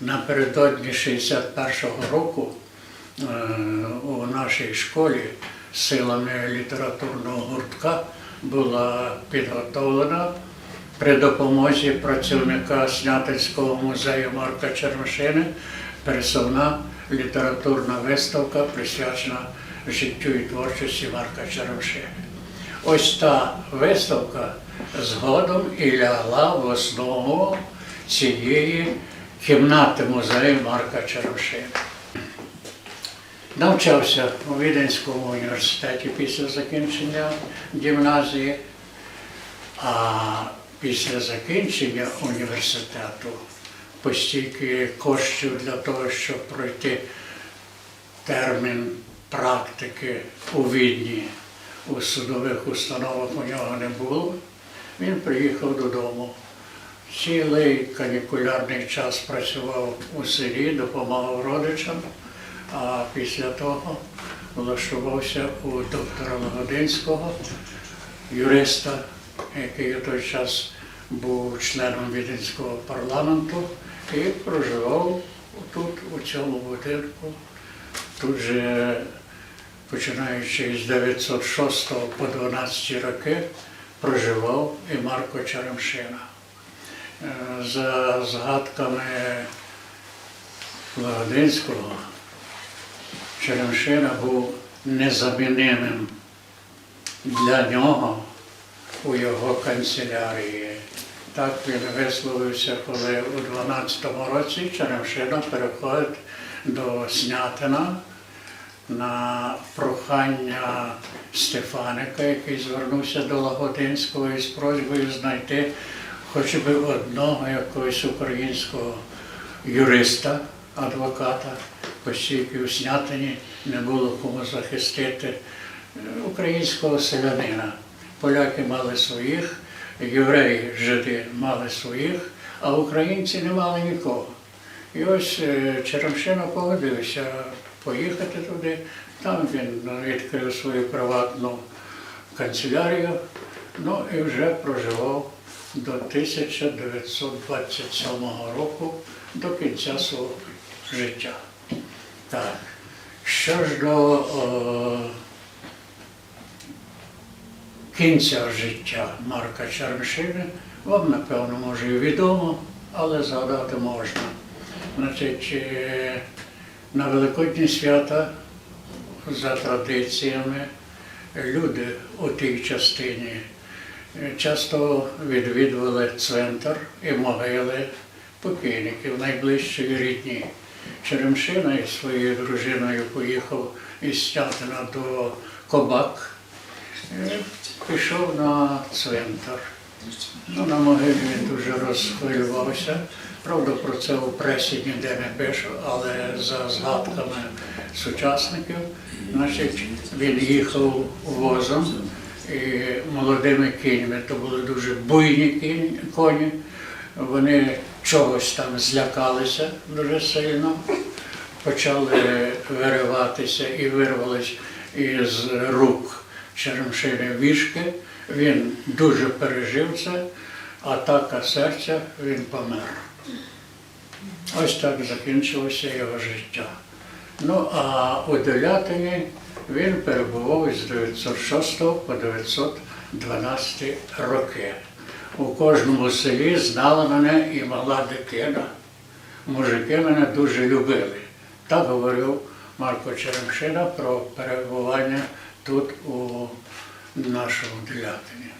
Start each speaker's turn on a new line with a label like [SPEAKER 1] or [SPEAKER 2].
[SPEAKER 1] напередодні 61-го року е, у нашій школі силами літературного гуртка була підготовлена при допомозі працівника Снятинського музею Марка Чермшини пересувна літературна виставка, присвячена життю і творчості Марка Черемшини. Ось та виставка згодом і лягла в основу цієї кімнати музею Марка Черемшини. Навчався у Віденському університеті після закінчення гімназії, а після закінчення університету, постільки коштів для того, щоб пройти термін практики у Відні у судових установах у нього не було, він приїхав додому. Цілий канікулярний час працював у селі, допомагав родичам, а після того влаштувався у доктора Лагодинського, юриста, який у той час був членом Віденського парламенту, і проживав тут, у цьому будинку. Тут же, починаючи з 906 по 12 роки, проживав і Марко Черемшина. Е, За згадками Лагодинського, Черемшина був незамінимим для нього у його канцелярії. Так він висловився, коли у 12-му році Черемшина переходить до Снятина на прохання Стефаника, який звернувся до Лагодинського із просьбою знайти хоч би одного якогось українського юриста, адвоката, оскільки у Снятині не було кому захистити е, українського селянина. Поляки мали своїх, євреї, жиди мали своїх, а українці не мали нікого. І ось е, Черемшина погодився поїхати туди. Там він ну, відкрив свою приватну канцелярію, ну і вже проживав до 1927 року, до кінця свого життя. Так. Що ж до о, кінця життя Марка Черемшини, вам, напевно, може і відомо, але згадати можна. Значить, е, на Великодні свята за традиціями люди у тій частині е, часто відвідували цвинтар і могили покійників найближчої рідні. Черемшина із своєю дружиною поїхав із Стятина до Кобак, пішов на цвинтар. Ну, на могилі він дуже розхвилювався. Правда, про це у пресі ніде не пише, але за згадками сучасників, значить, він їхав возом молодими кіньми. То були дуже буйні коні. Вони чогось там злякалися дуже сильно, почали вириватися і вирвались із рук Черемшини вішки. Він дуже пережив це, атака серця, він помер. Ось так закінчилося його життя. Ну а у Делятині він перебував із 906 по 912 роки. У кожному селі знала мене і мала дитина. Мужики мене дуже любили. Так говорив Марко Черемшина про перебування тут у нашому Делятині.